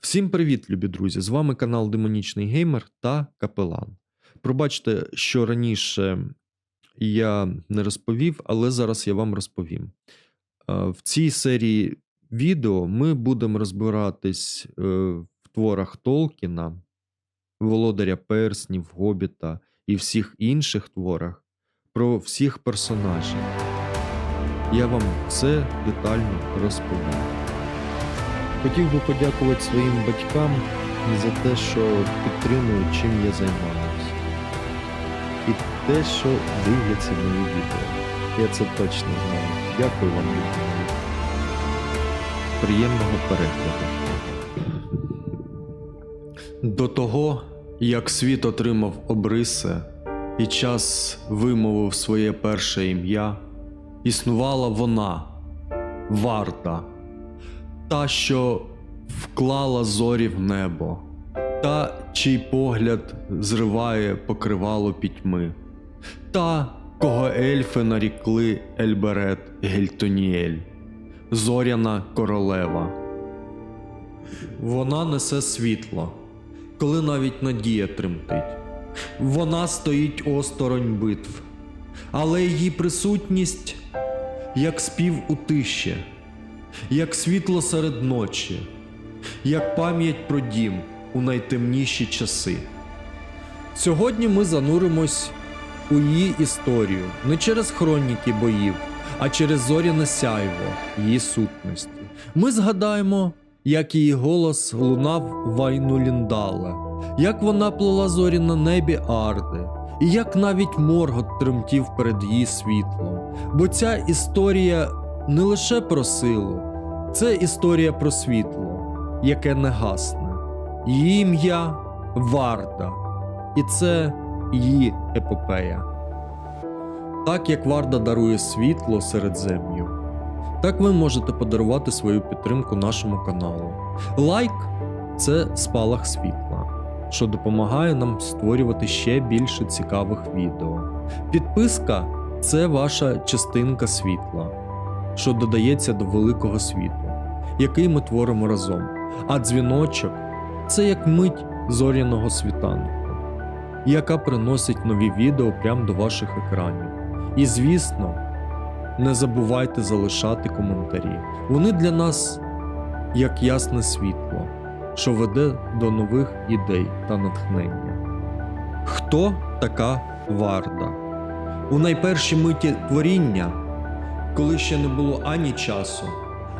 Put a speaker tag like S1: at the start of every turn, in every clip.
S1: Всім привіт, любі друзі! З вами канал Демонічний Геймер та Капелан. Пробачте, що раніше я не розповів, але зараз я вам розповім. Е, В цій серії відео ми будемо розбиратись е, в творах Толкіна, Володаря Перснів, Гобіта і всіх інших творах про всіх персонажів. Я вам все детально розповім. Хотів би подякувати своїм батькам за те, що підтримують, чим я займаюся. І те, що дивляться мої відео. Я це точно знаю. Дякую вам, мої. Приємного перегляду. До того, як світ отримав обриси і час вимовив своє перше ім'я, існувала вона, варта та, що вклала зорі в небо, та, чий погляд зриває покривало пітьми, та, кого ельфи нарікли Ельберет Гельтоніель, зоряна королева. Вона несе світло, коли навіть надія тремтить. Вона стоїть осторонь битв, але її присутність як спів у тиші як світло серед ночі, як пам'ять про дім у найтемніші часи. Сьогодні ми зануримось у її історію не через хроніки боїв, а через зоряне сяйво її сутності. Ми згадаємо, як її голос лунав вайну Ліндала, як вона плела зорі на небі Арди, і як навіть Моргот тремтів перед її світлом. Бо ця історія не лише про силу, це історія про світло, яке не гасне. Її ім'я Варда, і це її епопея. Так як Варда дарує світло середзем'ю, так ви можете подарувати свою підтримку нашому каналу. Лайк це спалах світла, що допомагає нам створювати ще більше цікавих відео. Підписка це ваша частинка світла що додається до великого світу, який ми творимо разом. А дзвіночок це як мить зоряного світанку, яка приносить нові відео прямо до ваших екранів. І звісно, не забувайте залишати коментарі. Вони для нас як ясне світло, що веде до нових ідей та натхнення. Хто така Варда? У найпершій миті творіння коли ще не було ані часу,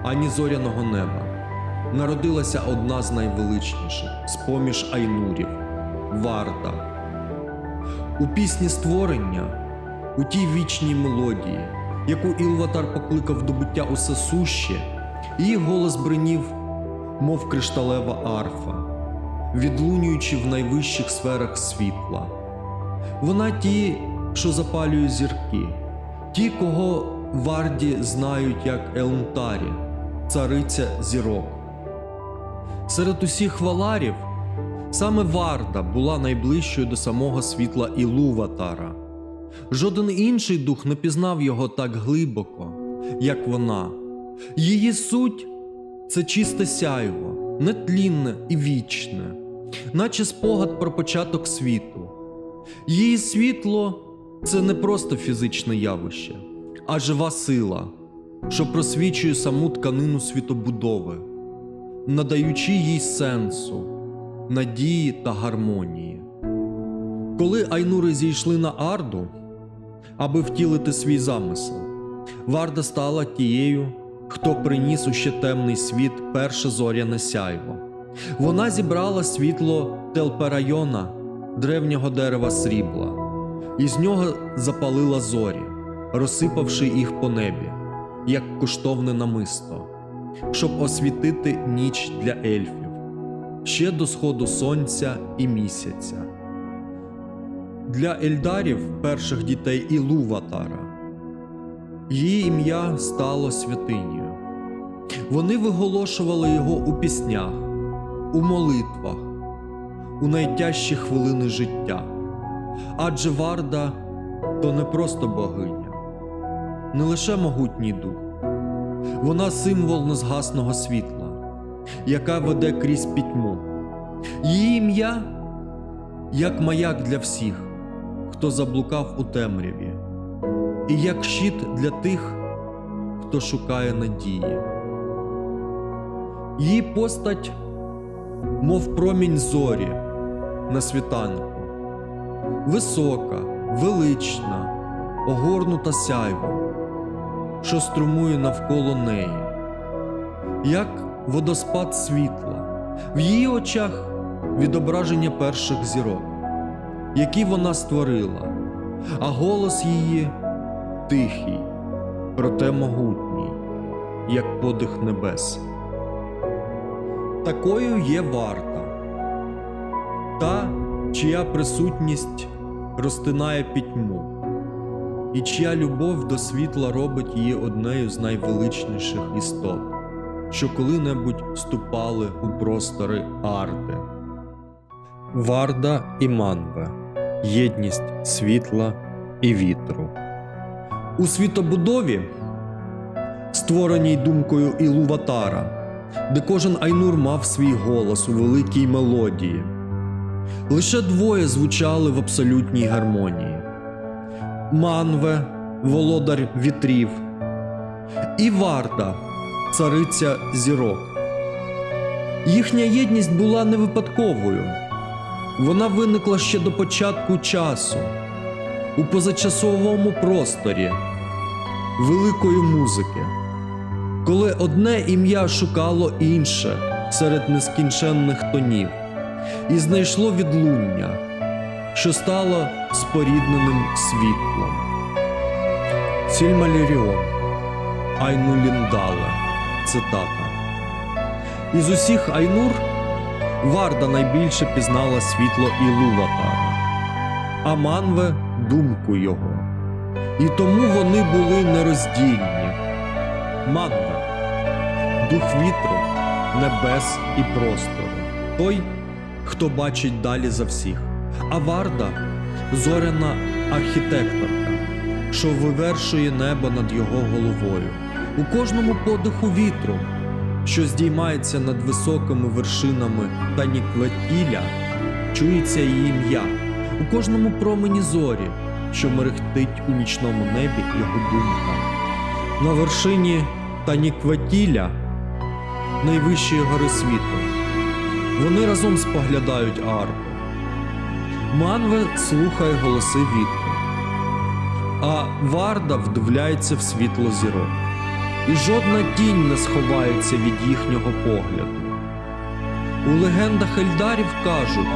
S1: ані зоряного неба, народилася одна з найвеличніших з поміж айнурів Варда. У пісні створення, у тій вічній мелодії, яку Ілватар покликав до буття усе суще, її голос бринів, мов кришталева арфа, відлунюючи в найвищих сферах світла. Вона ті, що запалює зірки, ті, кого Варді знають як Елмтарі, цариця зірок. Серед усіх валарів саме Варда була найближчою до самого світла Ілуватара. Жоден інший дух не пізнав його так глибоко, як вона. Її суть це чисте сяйво, нетлінне і вічне, наче спогад про початок світу. Її світло це не просто фізичне явище а жива сила, що просвічує саму тканину світобудови, надаючи їй сенсу, надії та гармонії. Коли Айнури зійшли на Арду, аби втілити свій замисел, Варда стала тією, хто приніс у ще темний світ перше зоряне сяйво. Вона зібрала світло Телперайона, древнього дерева срібла, і з нього запалила зорі розсипавши їх по небі, як коштовне намисто, щоб освітити ніч для ельфів ще до сходу сонця і місяця. Для ельдарів, перших дітей Ілуватара, її ім'я стало святинею. Вони виголошували його у піснях, у молитвах, у найтяжчі хвилини життя. Адже Варда то не просто богиня не лише могутній дух, вона символ незгасного світла, яка веде крізь пітьму. Її ім'я як маяк для всіх, хто заблукав у темряві, і як щит для тих, хто шукає надії. Її постать, мов промінь зорі на світанку, висока, велична, огорнута сяйвом, що струмує навколо неї, як водоспад світла, в її очах відображення перших зірок, які вона створила, а голос її тихий, проте могутній, як подих небес. Такою є варта, та, чия присутність розтинає пітьму, і чия любов до світла робить її однею з найвеличніших істот, що коли-небудь ступали у простори Арди. Варда і Манве єдність світла і вітру. У світобудові, створеній думкою Ілуватара, де кожен Айнур мав свій голос у великій мелодії. Лише двоє звучали в абсолютній гармонії: Манве, володар вітрів, і Варда, цариця зірок. Їхня єдність була не випадковою. Вона виникла ще до початку часу, у позачасовому просторі великої музики, коли одне ім'я шукало інше серед нескінченних тонів, і знайшло відлуння, що стало спорідненим світлом. Сільмаліріон Айнуліндале цитата. Із усіх Айнур Варда найбільше пізнала світло Ілуватара, а Манве думку його. І тому вони були нероздільні. Манве дух вітру, небес і простору, той, хто бачить далі за всіх. А Варда зоряна архітекторка, що вивершує небо над його головою. У кожному подиху вітру що здіймається над високими вершинами та нікветіля, чується її ім'я у кожному промені зорі, що мерехтить у нічному небі його думка. На вершині Танікветіля, найвищої гори світу, вони разом споглядають арку. Манве слухає голоси вітру, а Варда вдивляється в світло зірок і жодна тінь не сховається від їхнього погляду. У легендах Ельдарів кажуть,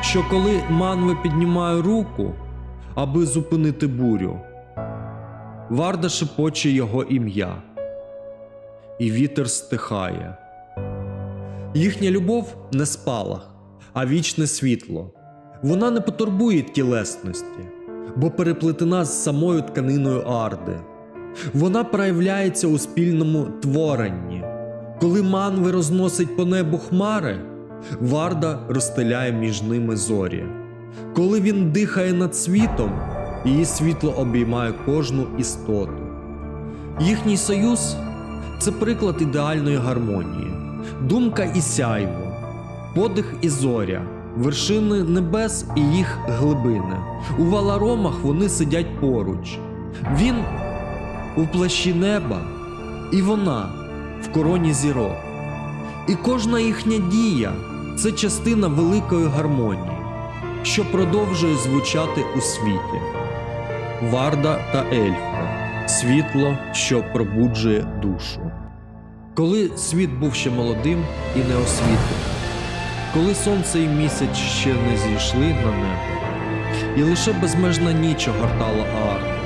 S1: що коли Манве піднімає руку, аби зупинити бурю, Варда шепоче його ім'я, і вітер стихає. Їхня любов не спалах, а вічне світло. Вона не потурбує тілесності, бо переплетена з самою тканиною Арди. Вона проявляється у спільному творенні. Коли манви розносить по небу хмари, Варда розстеляє між ними зорі. Коли він дихає над світом, її світло обіймає кожну істоту. Їхній союз це приклад ідеальної гармонії, думка і сяйво, подих і зоря, вершини небес і їх глибини. У валаромах вони сидять поруч. Він у плащі неба, і вона в короні зірок. І кожна їхня дія це частина великої гармонії, що продовжує звучати у світі. Варда та Ельфа світло, що пробуджує душу. Коли світ був ще молодим і неосвітленим, коли сонце і місяць ще не зійшли на небо, і лише безмежна ніч огортала Аарон,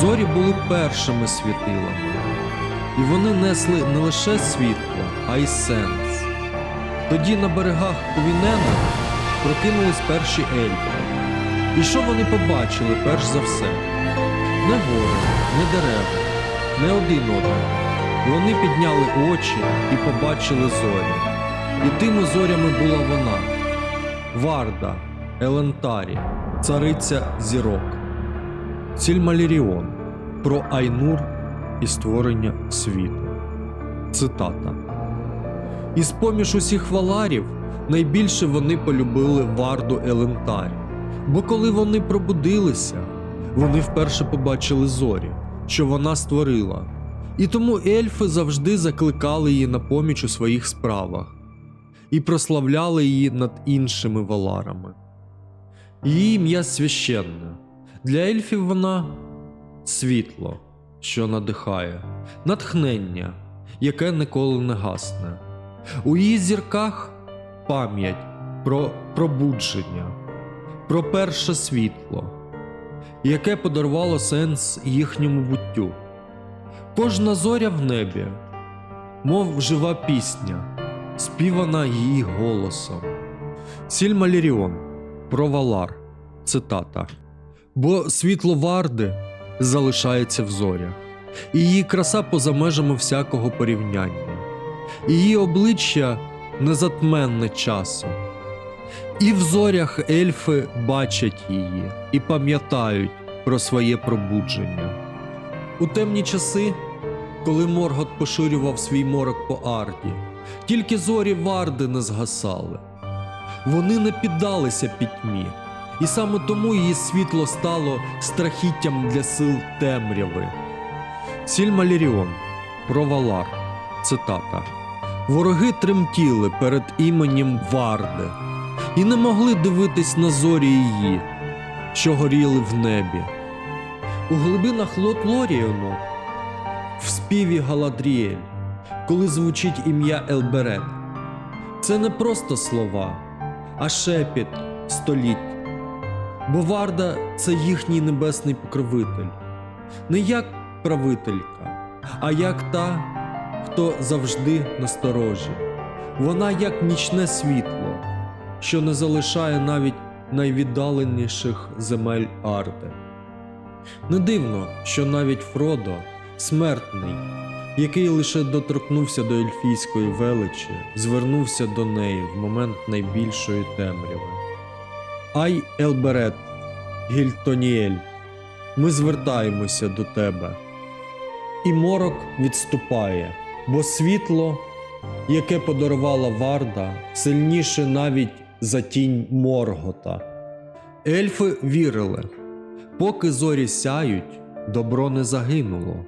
S1: Зорі були першими світилами, і вони несли не лише світло, а й сенс. Тоді на берегах Увінена прокинулись перші ельфи. І що вони побачили перш за все? Не гори, не дерева, не один одного. Вони підняли очі і побачили зорі. І тими зорями була вона Варда, Елентарі, цариця зірок. Сільмаліріон про Айнур і створення світу. Цитата. І з поміж усіх валарів найбільше вони полюбили варду Елентарі. Бо коли вони пробудилися, вони вперше побачили зорі, що вона створила. І тому ельфи завжди закликали її на поміч у своїх справах і прославляли її над іншими валарами. Її ім'я священне. Для ельфів вона світло, що надихає, натхнення, яке ніколи не гасне. У її зірках пам'ять про пробудження, про перше світло, яке подарувало сенс їхньому буттю. Кожна зоря в небі, мов жива пісня, співана її голосом. Сільмаліріон про Валар. Цитата. Бо світло Варди залишається в зорях, і її краса поза межами всякого порівняння, її обличчя незатменне часом. І в зорях ельфи бачать її і пам'ятають про своє пробудження. У темні часи, коли Моргот поширював свій морок по арді, тільки зорі Варди не згасали. Вони не піддалися пітьмі, і саме тому її світло стало страхіттям для сил темряви. Сільмаліріон про Валар. Цитата. Вороги тремтіли перед іменем Варди і не могли дивитись на зорі її, що горіли в небі. У глибинах Лотлоріону, в співі Галадріель, коли звучить ім'я Елберет, це не просто слова, а шепіт століть. Бо Варда це їхній небесний покровитель, не як правителька, а як та, хто завжди насторожі. Вона як нічне світло, що не залишає навіть найвіддаленіших земель Арди. Не дивно, що навіть Фродо, смертний, який лише доторкнувся до ельфійської величі, звернувся до неї в момент найбільшої темряви. Ай, Елберет, Гільтоніель, ми звертаємося до тебе. І морок відступає, бо світло, яке подарувала Варда, сильніше навіть за тінь Моргота. Ельфи вірили, поки зорі сяють, добро не загинуло.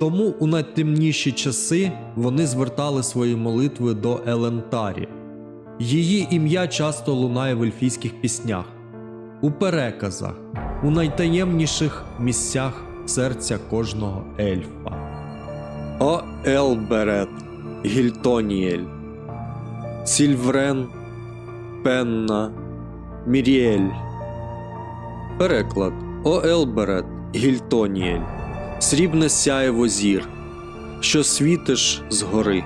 S1: Тому у найтемніші часи вони звертали свої молитви до Елентарі. Її ім'я часто лунає в ельфійських піснях, у переказах, у найтаємніших місцях серця кожного ельфа. О Елберет, Гільтоніель, Сільврен, Пенна, Міріель. Переклад О Елберет, Гільтоніель, срібне сяєво зір, що світиш згори.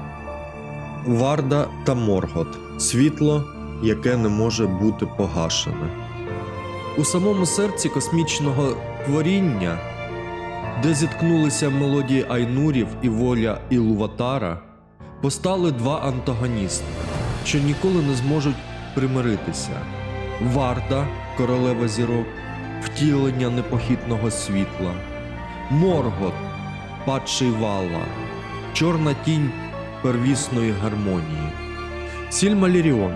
S1: Варда та Моргот світло, яке не може бути погашене. У самому серці космічного творіння, де зіткнулися мелодії Айнурів і воля Ілуватара, постали два антагоністи, що ніколи не зможуть примиритися: Варда, королева зірок, втілення непохитного світла, Моргот, падший вала, чорна тінь первісної гармонії. Сільмаліріон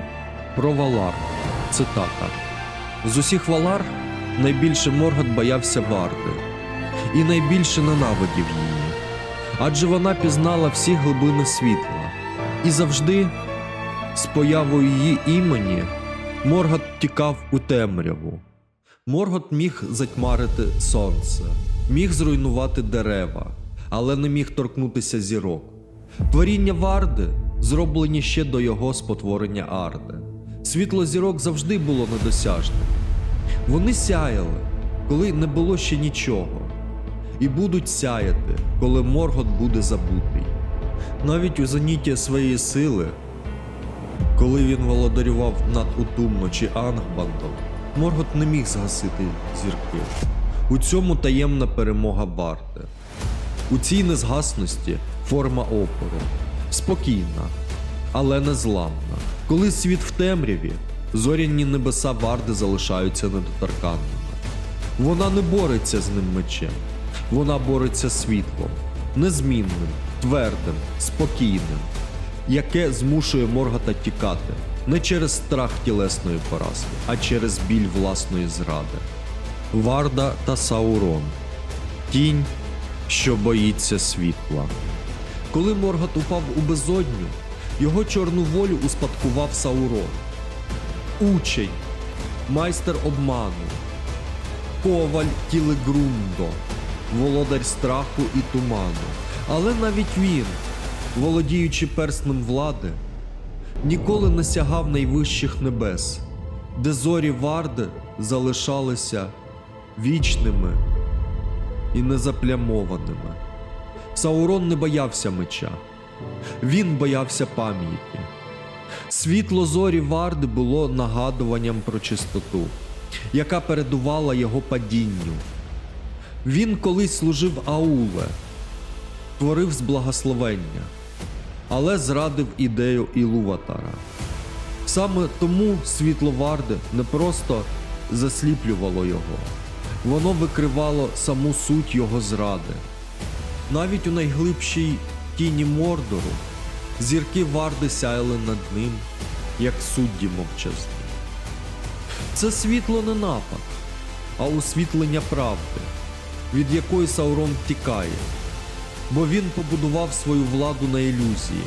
S1: про Валар. Цитата. З усіх Валар найбільше Моргот боявся Варди і найбільше ненавидів її, адже вона пізнала всі глибини світла, і завжди, з появою її імені, Моргот тікав у темряву. Моргот міг затьмарити сонце, міг зруйнувати дерева, але не міг торкнутися зірок. Творіння Варди зроблені ще до його спотворення Арди. Світло зірок завжди було недосяжним. Вони сяяли, коли не було ще нічого, і будуть сяяти, коли Моргот буде забутий. Навіть у зеніті своєї сили, коли він володарював над Утумно чи Ангбандом, Моргот не міг згасити зірки. У цьому таємна перемога Варди. У цій незгасності форма опору спокійна, але незламна. Коли світ в темряві, зоряні небеса Варди залишаються недоторканними. Вона не бореться з ним мечем, вона бореться світлом, незмінним, твердим, спокійним. яке змушує Моргота тікати не через страх тілесної поразки, а через біль власної зради. Варда та Саурон. Тінь, що боїться світла. Коли Моргот упав у безодню, його чорну волю успадкував Саурон. Учень, майстер обману, коваль Тілегрундо, володар страху і туману. Але навіть він, володіючи перснем влади, ніколи не сягав найвищих небес, де зорі Варди залишалися вічними і незаплямованими. Саурон не боявся меча, він боявся пам'яті. Світло зорі Варди було нагадуванням про чистоту, яка передувала його падінню. Він колись служив Ауле, творив з благословення, але зрадив ідею Ілуватара. Саме тому світло Варди не просто засліплювало його, воно викривало саму суть його зради. Навіть у найглибшій тіні Мордору зірки Варди сяяли над ним, як судді мовчазні. Це світло не напад, а усвітлення правди, від якої Саурон тікає, бо він побудував свою владу на ілюзії,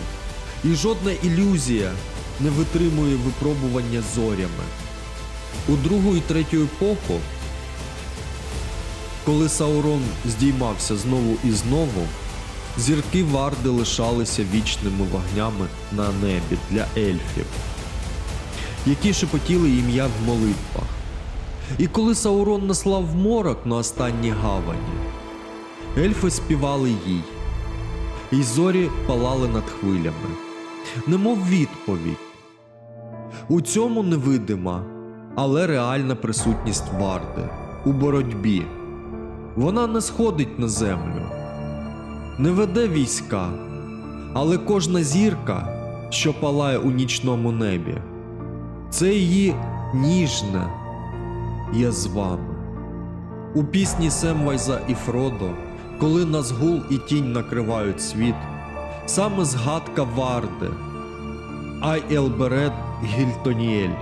S1: і жодна ілюзія не витримує випробування зорями. У другу і третю епоху, коли Саурон здіймався знову і знову, зірки Варди лишалися вічними вогнями на небі для ельфів, які шепотіли ім'я в молитвах. І коли Саурон наслав морок на останній гавані, ельфи співали їй, і зорі палали над хвилями, немов відповідь. У цьому невидима, але реальна присутність Варди у боротьбі. Вона не сходить на землю, не веде війська, але кожна зірка, що палає у нічному небі, це її ніжне я з вами. У пісні Семвайза і Фродо, коли Назгул і тінь накривають світ, саме згадка Варди, Ай Елберет Гільтоніель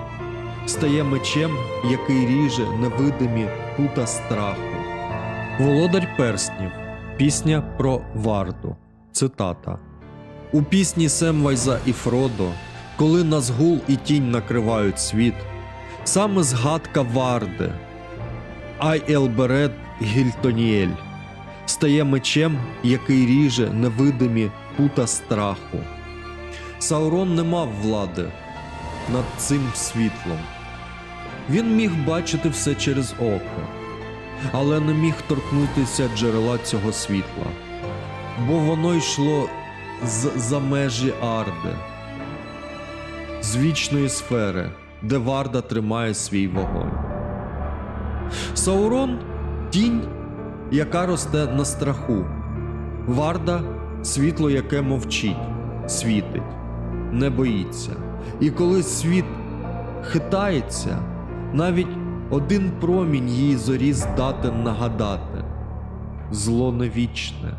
S1: стає мечем, який ріже невидимі пута страху. Володар перснів. Пісня про Варду. Цитата. У пісні Семвайза і Фродо, коли Назгул і тінь накривають світ, саме згадка Варди, Ай Елберет Гільтоніель стає мечем, який ріже невидимі пута страху. Саурон не мав влади над цим світлом. Він міг бачити все через око, але не міг торкнутися джерела цього світла, бо воно йшло з за межі Арди, з вічної сфери, де Варда тримає свій вогонь. Саурон тінь, яка росте на страху. Варда світло, яке мовчить, світить, не боїться. І коли світ хитається, навіть один промінь її зорі здатен нагадати зло не вічне.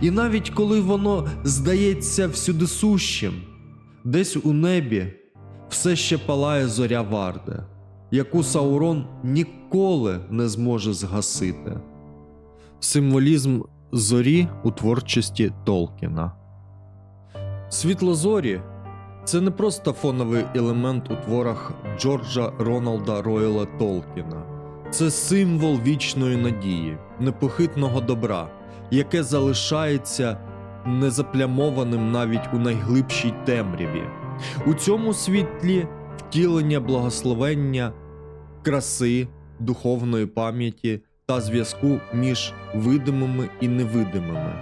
S1: І навіть коли воно здається всюди сущим, десь у небі все ще палає зоря Варди, яку Саурон ніколи не зможе згасити. Символізм зорі у творчості Толкіна. Світло зорі це не просто фоновий елемент у творах Джорджа Роналда Ройла Толкіна. Це символ вічної надії, непохитного добра, яке залишається незаплямованим навіть у найглибшій темряві. У цьому світлі втілення благословення, краси, духовної пам'яті та зв'язку між видимими і невидимими.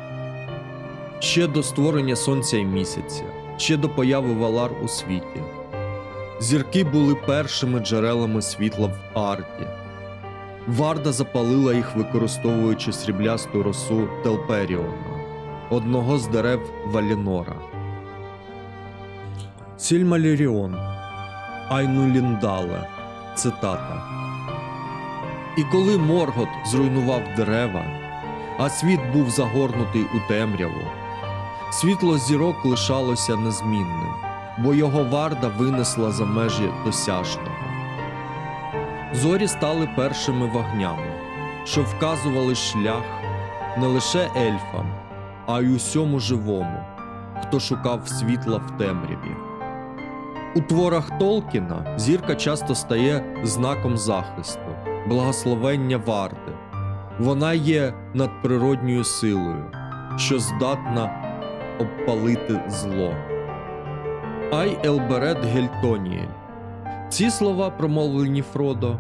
S1: Ще до створення сонця і місяця, ще до появи Валар у світі. Зірки були першими джерелами світла в Арді. Варда запалила їх, використовуючи сріблясту росу Телперіона, одного з дерев Валінора. Сільмаліріон Айнуліндале. Цитата. І коли Моргот зруйнував дерева, а світ був загорнутий у темряву, Світло зірок лишалося незмінним, бо його варда винесла за межі досяжного. Зорі стали першими вогнями, що вказували шлях не лише ельфам, а й усьому живому, хто шукав світла в темряві. У творах Толкіна зірка часто стає знаком захисту, благословення варди. Вона є надприродньою силою, що здатна обпалити зло. Ай Елберет Гельтоніель. Ці слова, промовлені Фродо,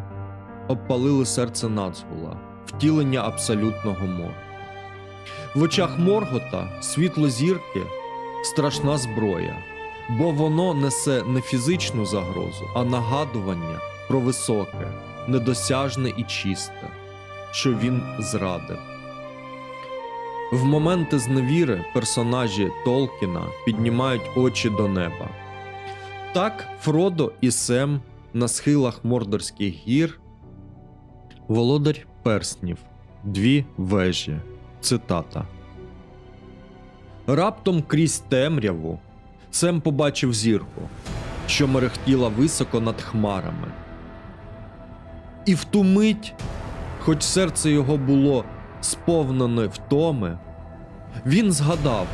S1: обпалили серце Нацгула, втілення абсолютного мору. В очах Моргота світло зірки страшна зброя, бо воно несе не фізичну загрозу, а нагадування про високе, недосяжне і чисте, що він зрадив. В моменти зневіри персонажі Толкіна піднімають очі до неба. Так Фродо і Сем на схилах Мордорських гір, Володар перснів, дві вежі. Цитата. Раптом крізь темряву Сем побачив зірку, що мерехтіла високо над хмарами. І в ту мить, хоч серце його було сповнене втоми, він згадав,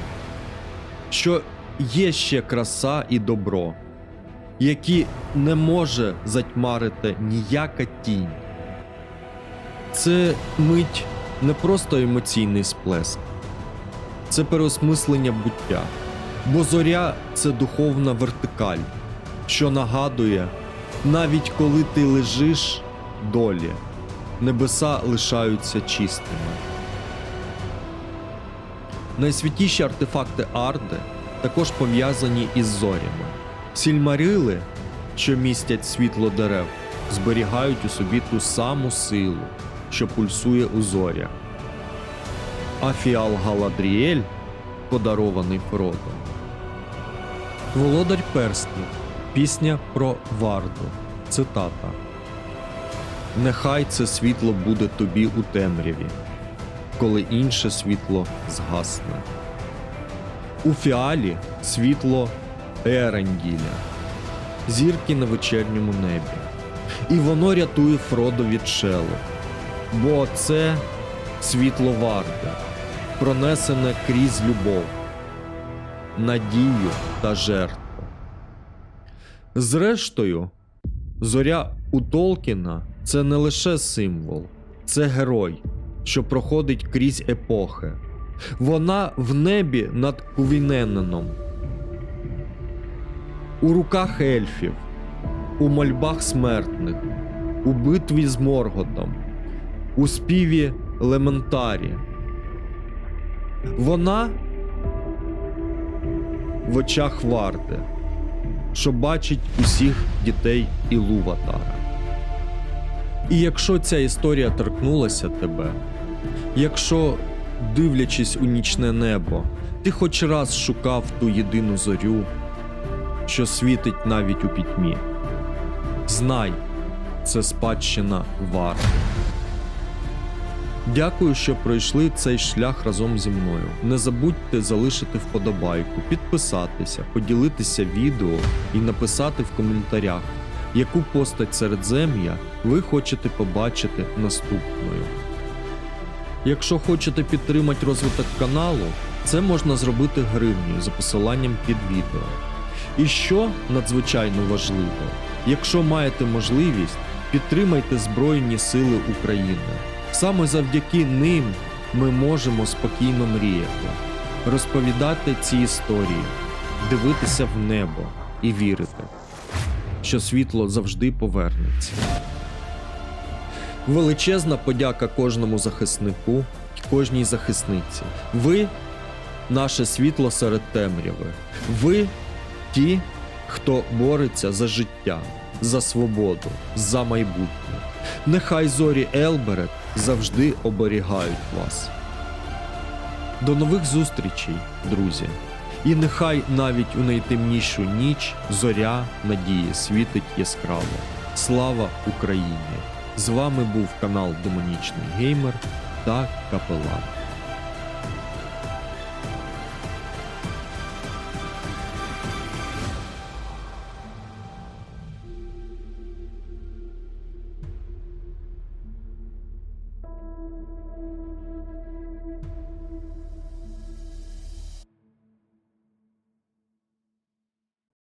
S1: що є ще краса і добро, які не може затьмарити ніяка тінь. Це мить не просто емоційний сплеск, це переосмислення буття. Бо зоря це духовна вертикаль, що нагадує, навіть коли ти лежиш долі, небеса лишаються чистими. Найсвятіші артефакти Арди також пов'язані із зорями. Сільмарили, що містять світло дерев, зберігають у собі ту саму силу, що пульсує у зорях. А фіал Галадріель, подарований Фродом. Володар перснів. Пісня про Варду. Цитата. Нехай це світло буде тобі у темряві, коли інше світло згасне. У фіалі світло Еренділя, зірки на вечірньому небі. І воно рятує Фродо від шелу. Бо це світло варте, пронесене крізь любов, надію та жертву. Зрештою, зоря у Толкіна це не лише символ, це герой, що проходить крізь епохи. Вона в небі над Кувінененом, у руках ельфів, у мольбах смертних, у битві з Морготом, у співі Лементарі. Вона в очах варти, що бачить усіх дітей Ілуватара. І якщо ця історія торкнулася тебе, якщо, дивлячись у нічне небо, ти хоч раз шукав ту єдину зорю, що світить навіть у пітьмі, знай, це спадщина варти. Дякую, що пройшли цей шлях разом зі мною. Не забудьте залишити вподобайку, підписатися, поділитися відео і написати в коментарях, яку постать середзем'я ви хочете побачити наступною. Якщо хочете підтримати розвиток каналу, це можна зробити гривнею за посиланням під відео. І що надзвичайно важливо, якщо маєте можливість, підтримайте Збройні Сили України. Саме завдяки ним ми можемо спокійно мріяти, розповідати ці історії, дивитися в небо і вірити, що світло завжди повернеться. Величезна подяка кожному захиснику і кожній захисниці. Ви наше світло серед темряви. Ви ті, хто бореться за життя, за свободу, за майбутнє. Нехай зорі Елберет завжди оберігають вас. До нових зустрічей, друзі. І нехай навіть у найтемнішу ніч зоря надії світить яскраво. Слава Україні! З вами був канал Демонічний Геймер та Капелан.